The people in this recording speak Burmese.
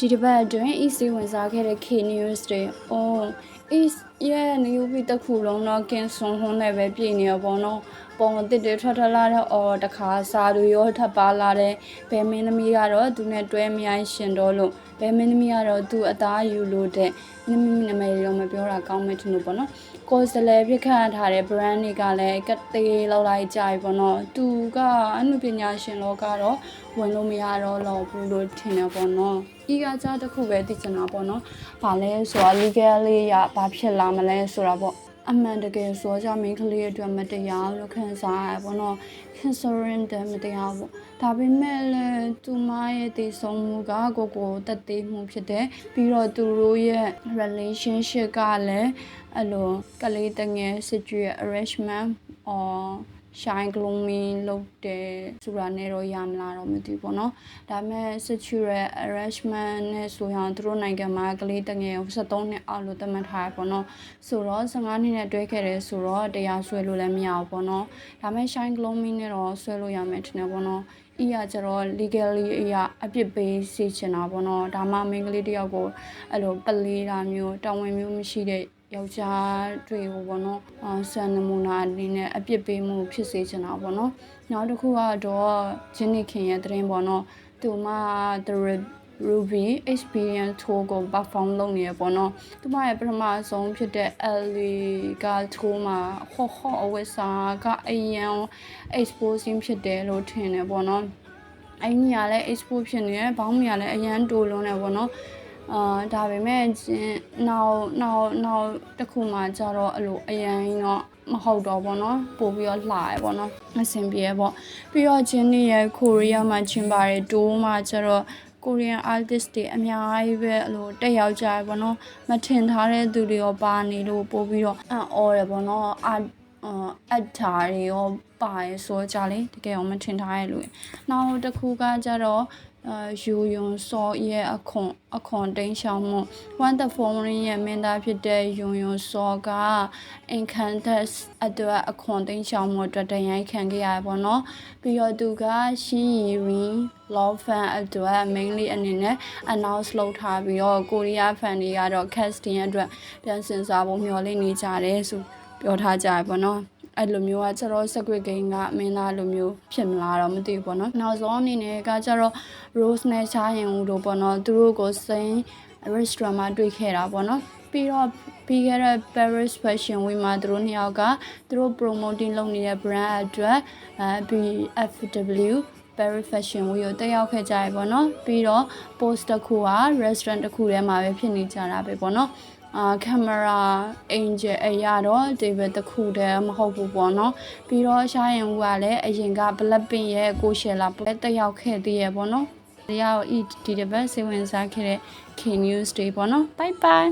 ဒီတစ်ပတ်အတွင်း EC ဝင်စားခဲ့တဲ့ K News တွေ။အော် East ရဲ့နေယူပြီးတစ်ခုလုံးတော့ကင်ဆွန်ဟွန်းနဲ့ပဲပြည်နေရပေါ့နော်။ပုံအစ်တွေထွက်ထွက်လာတဲ့အော်တခါစာတွေရောထပ်ပါလာတဲ့ဘယ်မင်းသမီးကတော့သူနဲ့တွဲမြိုင်းရှင်တော့လို့ဘယ်မင်းသမီးကတော့သူအသားယူလို့တဲ့နမည်နမည်တော့မ ပြောတာကောင်းမယ်ထင်လို့ပေါ့နော်။ကိုယ်စလဲပြစ်ခတ်ထားတဲ့ brand တွေကလည်းကတေးလောက်လိုက်ကြပြီပေါ့နော်။သူကအမှုပညာရှင်လောကတော့ဝင်လို့မရတော့တော့ဘူးလို့ထင်တယ်ပေါ့နော်။ဤကကြတစ်ခုပဲသိချင်တာပေါ့နော်။ဘာလဲဆိုတာ legal လေးရဘာဖြစ်လာမလဲဆိုတာပေါ့။ အမှန်တကယ်ဆိုကြမိန်းကလေးအတွက်မတရားလို့ခံစားရပေါ့နော် cancerin တဲ့မတရားပေါ့ဒါပေမဲ့လည်းသူမရဲ့တည်ဆုံးမှုကကိုကိုတက်သေးမှုဖြစ်တယ်ပြီးတော့သူတို့ရဲ့ relationship ကလည်းအဲ့လိုကလေးတငယ် situation arrangement or shine gloomy လုပ်တယ်ဆိုတာနဲ့တော့ရမလားတော့မသိဘူးပေါ့နော်ဒါပေမဲ့ secure arrangement နဲ့ဆိုရင်သူတို့နိုင်ငံမှာကလေးတငယ်73နှစ်အောက်လို့သတ်မှတ်ထားရပေါ့နော်ဆိုတော့15နှစ်နဲ့တွဲခဲ့တယ်ဆိုတော့တရားဆွဲလို့လည်းမရဘူးပေါ့နော်ဒါပေမဲ့ shine gloomy နဲ့တော့ဆွဲလို့ရမယ်ထင်တယ်ပေါ့နော်ဤရကျတော့ legally အရာအပြစ်ပေးစီချင်တာပေါ့နော်ဒါမှမိန်းကလေးတယောက်ကိုအဲ့လိုပလေးတာမျိုးတောင်းဝင်မျိုးမရှိတဲ့ ယောက်ျားတွေကိုပေါ့နော်အာဆန်နမူနာအနေနဲ့အပြစ်ပေးမှုဖြစ်စေချင်တာပေါ့နော်နောက်တစ်ခုကတော့ဂျင်းနီခင်ရဲ့သတင်းပေါ့နော်သူမ the Ruby experience tour ကို perform လုပ်နေရပေါ့နော်သူမရဲ့ပထမဆုံးဖြစ်တဲ့ Ellie က tour မှာဟော့ဟော့အဝတ်စားကအရန် exposing ဖြစ်တယ်လို့ထင်တယ်ပေါ့နော်အဲ့ညီကလည်း expose ဖြစ်နေတယ်ဘောင်းမီကလည်းအရန်တိုးလွန်းတယ်ပေါ့နော် အာဒါပေမဲ့နောက်နောက်နောက်တစ်ခုမှကျတော့အဲ့လိုအရန်တော့မဟုတ်တော့ဘောနော်ပို့ပြီးတော့လှရယ်ပေါ့နော်အဆင်ပြေရပေါ့ပြီးတော့ချင်းနေရဲ့ကိုရီးယားမှာချင်းပါတယ်တိုးမှာကျတော့ Korean artist တွေအများကြီးပဲအဲ့လိုတက်ရောက်ကြရပေါ့နော်မထင်ထားတဲ့သူတွေရောပါနေလို့ပို့ပြီးတော့အံ့ဩရပေါ့နော်အာအတ်တာတွေရောပါရဆိုကြလေတကယ်အောင်မထင်ထားရလို့နောက်တစ်ခုကကြတော့အာယူယွန်စောရဲ့အခွန်အခွန်တိန်ရှောင်းမှု One the Foreign ရဲ့မင်းသားဖြစ်တဲ့ယွန်ယွန်စောက Encantus အတွက်အခွန်တိန်ရှောင်းမှုအတွက်တန်ရိုက်ခံခဲ့ရပါတော့ပြီးတော့သူကရှီရီ law fan အတွက် mainly အနေနဲ့ announce လုပ်ထားပြီးတော့ကိုရီးယား fan တွေကတော့ casting အတွက်ပြန်စင်စားဖို့မျှော်လင့်နေကြတယ်ဆိုပြောထားကြရပါတော့ အဲ့လိုမျိုးကကျတော့ Squid Game ကမင်းသားလိုမျိုးဖြစ်မလားတော့မသိဘူးပေါ့နော်နောက်ဆုံးအနေနဲ့ကကျတော့ Rose နဲ့ရှားရင်ဦးတို့ပေါ့နော်သူတို့ကိုစိန် restaurant မှာတွေ့ခဲ့တာပေါ့နော်ပြီးတော့ပြီးခဲ့တဲ့ Paris Fashion Week မှာသူတို့နှစ်ယောက်ကသူတို့ promoting လုပ်နေတဲ့ brand အတွက်အဲ BFW Paris Fashion Week ကိုတက်ရောက်ခဲ့ကြရပေါ့နော်ပြီးတော့ post တစ်ခုက restaurant တစ်ခုထဲမှာပဲဖြစ်နေကြတာပဲပေါ့နော် အာကင်မရာအင်ဂျယ်အရာတော့ဒီဘက်တစ်ခုတည်းမဟုတ်ဘူးပေါ့နော်ပြီးတော့ရှားရင်ဦးကလည်းအရင်က Blackpink ရဲ့ကိုရှယ်လာပဲတက်ရောက်ခဲ့သေးရပေါ့နော်တရားကိုဒီဒီတစ်ပတ်စိတ်ဝင်စားခဲ့တဲ့ K News တွေပေါ့နော် bye bye